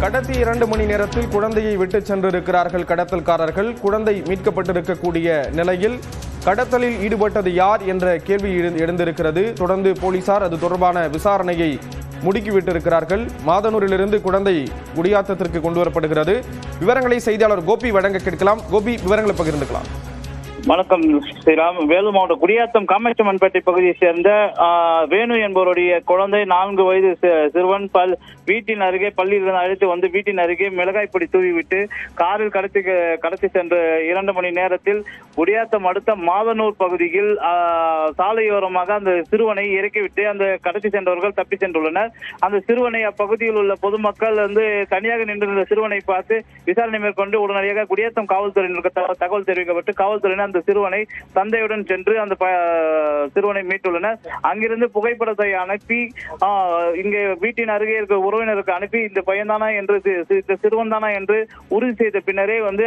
கடத்தி இரண்டு மணி நேரத்தில் குழந்தையை விட்டுச் சென்றிருக்கிறார்கள் கடத்தல்காரர்கள். குழந்தை மீட்கப்பட்டிருக்கக்கூடிய நிலையில் கடத்தலில் ஈடுபட்டது யார் என்ற கேள்வி எழு- எழுந்திருக்கிறது. தொடர்ந்து போலீசார் அது தொடர்பான விசாரணையை முடுக்கிவிட்டிருக்கிறார்கள். மாதனூரிலிருந்து குழந்தை குடியாத்தத்திற்கு கொண்டு வரப்படுகிறது. விவரங்களை செய்தியாளர் கோபி வழங்க கேட்கலாம். கோபி விவரங்களை பகிர்ந்துக்கலாம். வணக்கம் ஸ்ரீராம். வேலூர் மாவட்டம் குடியாத்தம் காமேச்சம்மன்பேட்டை பகுதியை சேர்ந்த வேணு என்பவருடைய குழந்தை நான்கு வயது சிறுவன் பல் வீட்டின் அருகே பள்ளியிலிருந்து அழைத்து வந்து வீட்டின் அருகே மிளகாய் பொடி தூவிவிட்டு காரில் கடத்தி கடத்தி சென்ற இரண்டு மணி நேரத்தில் குடியாத்தம் அடுத்த மாதனூர் பகுதியில் சாலையோரமாக அந்த சிறுவனை இறக்கிவிட்டு அந்த கடத்தி சென்றவர்கள் தப்பி சென்றுள்ளனர். அந்த சிறுவனை அப்பகுதியில் உள்ள பொதுமக்கள் வந்து தனியாக நின்றிருந்த சிறுவனை பார்த்து விசாரணை மேற்கொண்டு உடனடியாக குடியாத்தம் காவல்துறையினருக்கு தகவல் தெரிவிக்கப்பட்டு காவல்துறையினர் அந்த சிறுவனை தந்தையுடன் சென்று அந்த ப- சிறுவனை மீட்டுள்ளனர். அங்கிருந்து புகைப்படத்தை அனுப்பி இங்கே வீட்டின் அருகே இருக்க உறவினருக்கு அனுப்பி இந்த பையன்தானா என்று இந்த சிறுவன் தானா என்று உறுதி செய்த பின்னரே வந்து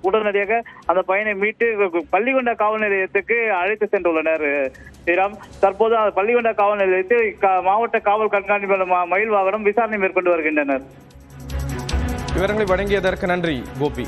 உடனடியாக அந்த பையனை மீட்டு பள்ளிகொண்ட காவல் நிலையத்துக்கு அழைத்து சென்றுள்ளனர். ஸ்ரீராம் தற்போது பள்ளிகொண்ட காவல் நிலையத்தில் மாவட்ட காவல் கண்காணிப்பாளர் மயில் வாகனம் விசாரணை மேற்கொண்டு வருகின்றனர். விவரங்களை வழங்கியதற்கு நன்றி கோபி.